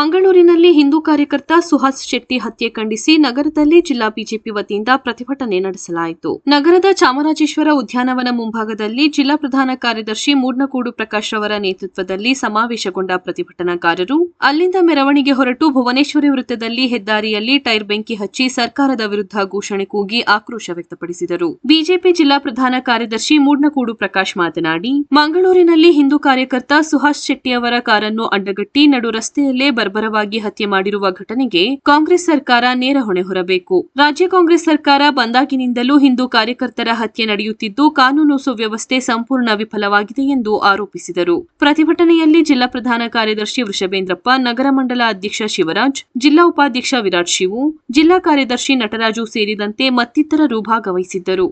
ಮಂಗಳೂರಿನಲ್ಲಿ ಹಿಂದೂ ಕಾರ್ಯಕರ್ತ ಸುಹಾಸ್ ಶೆಟ್ಟಿ ಹತ್ಯೆ ಖಂಡಿಸಿ ನಗರದಲ್ಲಿ ಜಿಲ್ಲಾ ಬಿಜೆಪಿ ವತಿಯಿಂದ ಪ್ರತಿಭಟನೆ ನಡೆಸಲಾಯಿತು. ನಗರದ ಚಾಮರಾಜೇಶ್ವರ ಉದ್ಯಾನವನ ಮುಂಭಾಗದಲ್ಲಿ ಜಿಲ್ಲಾ ಪ್ರಧಾನ ಕಾರ್ಯದರ್ಶಿ ಮೂಡ್ನಕೂಡು ಪ್ರಕಾಶ್ ಅವರ ನೇತೃತ್ವದಲ್ಲಿ ಸಮಾವೇಶಗೊಂಡ ಪ್ರತಿಭಟನಾಕಾರರು, ಅಲ್ಲಿಂದ ಮೆರವಣಿಗೆ ಹೊರಟು ಭುವನೇಶ್ವರಿ ವೃತ್ತದಲ್ಲಿ ಹೆದ್ದಾರಿಯಲ್ಲಿ ಟೈರ್ ಬೆಂಕಿ ಹಚ್ಚಿ ಸರ್ಕಾರದ ವಿರುದ್ಧ ಘೋಷಣೆ ಕೂಗಿ ಆಕ್ರೋಶ ವ್ಯಕ್ತಪಡಿಸಿದರು. ಬಿಜೆಪಿ ಜಿಲ್ಲಾ ಪ್ರಧಾನ ಕಾರ್ಯದರ್ಶಿ ಮೂಡ್ನಕೂಡು ಪ್ರಕಾಶ್ ಮಾತನಾಡಿ, ಮಂಗಳೂರಿನಲ್ಲಿ ಹಿಂದೂ ಕಾರ್ಯಕರ್ತ ಸುಹಾಸ್ ಶೆಟ್ಟಿ ಅವರ ಕಾರನ್ನು ಅಡ್ಡಗಟ್ಟಿ ನಡು ರಸ್ತೆಯಲ್ಲೇ ಬರ್ಬರವಾಗಿ ಹತ್ಯೆ ಮಾಡಿರುವ ಘಟನೆಗೆ ಕಾಂಗ್ರೆಸ್ ಸರ್ಕಾರ ನೇರ ಹೊಣೆ ಹೊರಬೇಕು. ರಾಜ್ಯ ಕಾಂಗ್ರೆಸ್ ಸರ್ಕಾರ ಬಂದಾಗಿನಿಂದಲೂ ಹಿಂದೂ ಕಾರ್ಯಕರ್ತರ ಹತ್ಯೆ ನಡೆಯುತ್ತಿದ್ದು, ಕಾನೂನು ಸುವ್ಯವಸ್ಥೆ ಸಂಪೂರ್ಣ ವಿಫಲವಾಗಿದೆ ಎಂದು ಆರೋಪಿಸಿದರು. ಪ್ರತಿಭಟನೆಯಲ್ಲಿ ಜಿಲ್ಲಾ ಪ್ರಧಾನ ಕಾರ್ಯದರ್ಶಿ ವೃಷಭೇಂದ್ರಪ್ಪ, ನಗರ ಮಂಡಲ ಅಧ್ಯಕ್ಷ ಶಿವರಾಜ್, ಜಿಲ್ಲಾ ಉಪಾಧ್ಯಕ್ಷ ವಿರಾಟ್ ಶಿವು, ಜಿಲ್ಲಾ ಕಾರ್ಯದರ್ಶಿ ನಟರಾಜು ಸೇರಿದಂತೆ ಮತ್ತಿತರರು ಭಾಗವಹಿಸಿದ್ದರು.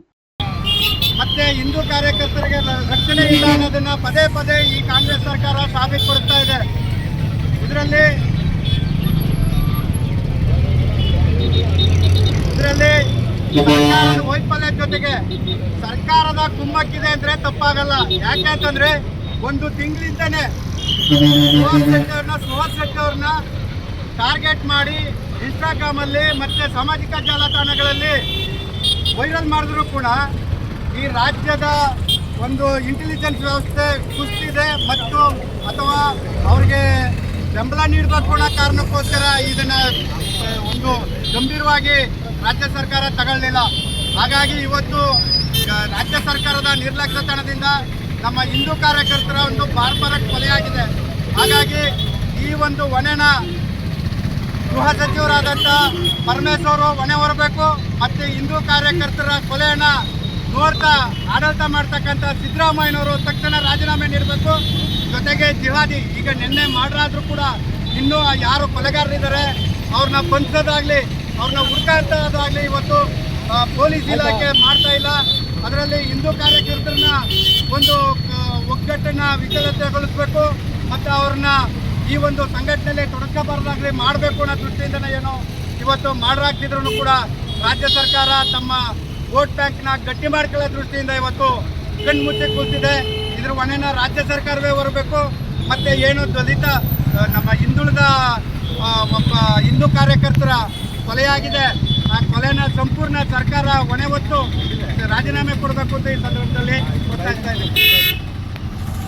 ಮತ್ತೆ ಹಿಂದೂ ಕಾರ್ಯಕರ್ತರಿಗೆ ರಕ್ಷಣೆ ಇಲ್ಲ ಅನ್ನೋದನ್ನ ಪದೇ ಪದೇ ಈ ಕಾಂಗ್ರೆಸ್ ಸರ್ಕಾರ ಸಾಬೀತುಪಡಿಸ್ತಾ ಇದೆ. ಇದರಲ್ಲಿ ವೈಫಲ್ಯ ಜೊತೆಗೆ ಸರ್ಕಾರದ ಕುಮ್ಮಕ್ಕಿದೆ ಅಂದ್ರೆ ತಪ್ಪಾಗಲ್ಲ. ಯಾಕೆ ಅಂತಂದ್ರೆ ಒಂದು ತಿಂಗಳಿಂದನೇ ಅವ್ರನ್ನ ಸುಹಾಸ್ ಟಾರ್ಗೆಟ್ ಮಾಡಿ ಇನ್ಸ್ಟಾಗ್ರಾಮ್ ಅಲ್ಲಿ ಮತ್ತೆ ಸಾಮಾಜಿಕ ಜಾಲತಾಣಗಳಲ್ಲಿ ವೈರಲ್ ಮಾಡಿದ್ರು ಕೂಡ ಈ ರಾಜ್ಯದ ಒಂದು ಇಂಟೆಲಿಜೆನ್ಸ್ ವ್ಯವಸ್ಥೆ ಕುಸಿದಿದೆ ಮತ್ತು ಅಥವಾ ಅವ್ರಿಗೆ ಬೆಂಬಲ ನೀಡಬೇಕು ಕಾರಣಕ್ಕೋಸ್ಕರ ಇದನ್ನ ಒಂದು ಗಂಭೀರವಾಗಿ ರಾಜ್ಯ ಸರ್ಕಾರ ತಗೊಳ್ಳಲಿಲ್ಲ ಹಾಗಾಗಿ ಇವತ್ತು ರಾಜ್ಯ ಸರ್ಕಾರದ ನಿರ್ಲಕ್ಷ್ಯತನದಿಂದ ನಮ್ಮ ಹಿಂದೂ ಕಾರ್ಯಕರ್ತರ ಒಂದು ಬಾರ್ಬರ ಕೊಲೆಯಾಗಿದೆ. ಹಾಗಾಗಿ ಈ ಒಂದು ಹೊಣೆನ ಗೃಹ ಸಚಿವರಾದಂಥ ಪರಮೇಶ್ವರು ಹೊಣೆ ಹೊರಬೇಕು. ಮತ್ತು ಹಿಂದೂ ಕಾರ್ಯಕರ್ತರ ಕೊಲೆಯನ್ನ ನೋಡ್ತಾ ಆಡಳಿತ ಮಾಡ್ತಕ್ಕಂಥ ಸಿದ್ದರಾಮಯ್ಯನವರು ತಕ್ಷಣ ರಾಜೀನಾಮೆ ನೀಡಬೇಕು. ಜೊತೆಗೆ ಜಿಹಾದಿ, ಈಗ ನಿನ್ನೆ ಮಾಡ್ರಾದ್ರೂ ಕೂಡ ಇನ್ನೂ ಯಾರು ಕೊಲೆಗಾರರಿದ್ದಾರೆ, ಅವ್ರನ್ನ ಬಂಧಿಸೋದಾಗ್ಲಿ ಅವ್ರನ್ನ ಹುಡುಕಾಡ್ತದಾಗ್ಲಿ ಇವತ್ತು ಪೊಲೀಸ್ ಇಲಾಖೆ ಮಾಡ್ತಾ ಇಲ್ಲ. ಅದರಲ್ಲಿ ಹಿಂದೂ ಕಾರ್ಯಕರ್ತರನ್ನ ಒಂದು ಒಗ್ಗಟ್ಟನ್ನ ವಿಚಲತೆಗೊಳಿಸ್ಬೇಕು ಮತ್ತು ಅವ್ರನ್ನ ಈ ಒಂದು ಸಂಘಟನೆಯಲ್ಲಿ ತೊಡಕಬಾರ್ದಾಗ್ಲಿ ಮಾಡಬೇಕು ಅನ್ನೋ ದೃಷ್ಟಿಯಿಂದ ಏನು ಇವತ್ತು ಮಾಡಲಾಗ್ತಿದ್ರು ಕೂಡ ರಾಜ್ಯ ಸರ್ಕಾರ ತಮ್ಮ ವೋಟ್ ಬ್ಯಾಂಕ್ನ ಗಟ್ಟಿ ಮಾಡ್ಕೊಳ್ಳೋ ದೃಷ್ಟಿಯಿಂದ ಇವತ್ತು ಕಣ್ಮುಚ್ಚಿ ಕೂತಿದೆ. ಇದ್ರ ಹೊಣೆನ ರಾಜ್ಯ ಸರ್ಕಾರವೇ ಬರಬೇಕು ಮತ್ತು ಏನು ದಲಿತ ನಮ್ಮ ಹಿಂದುಳಿದ ಒಬ್ಬ ಹಿಂದೂ ಕಾರ್ಯಕರ್ತರ ಕೊಲೆಯಾಗಿದೆ. ಆ ಕೊಲೆನ ಸಂಪೂರ್ಣ ಸರ್ಕಾರ ಹೊಣೆ ಹೊತ್ತು ರಾಜೀನಾಮೆ ಕೊಡಬೇಕು ಅಂತ ಈ ಸಂದರ್ಭದಲ್ಲಿ ಗೊತ್ತಾಗ್ತಾ ಇದ್ದೀನಿ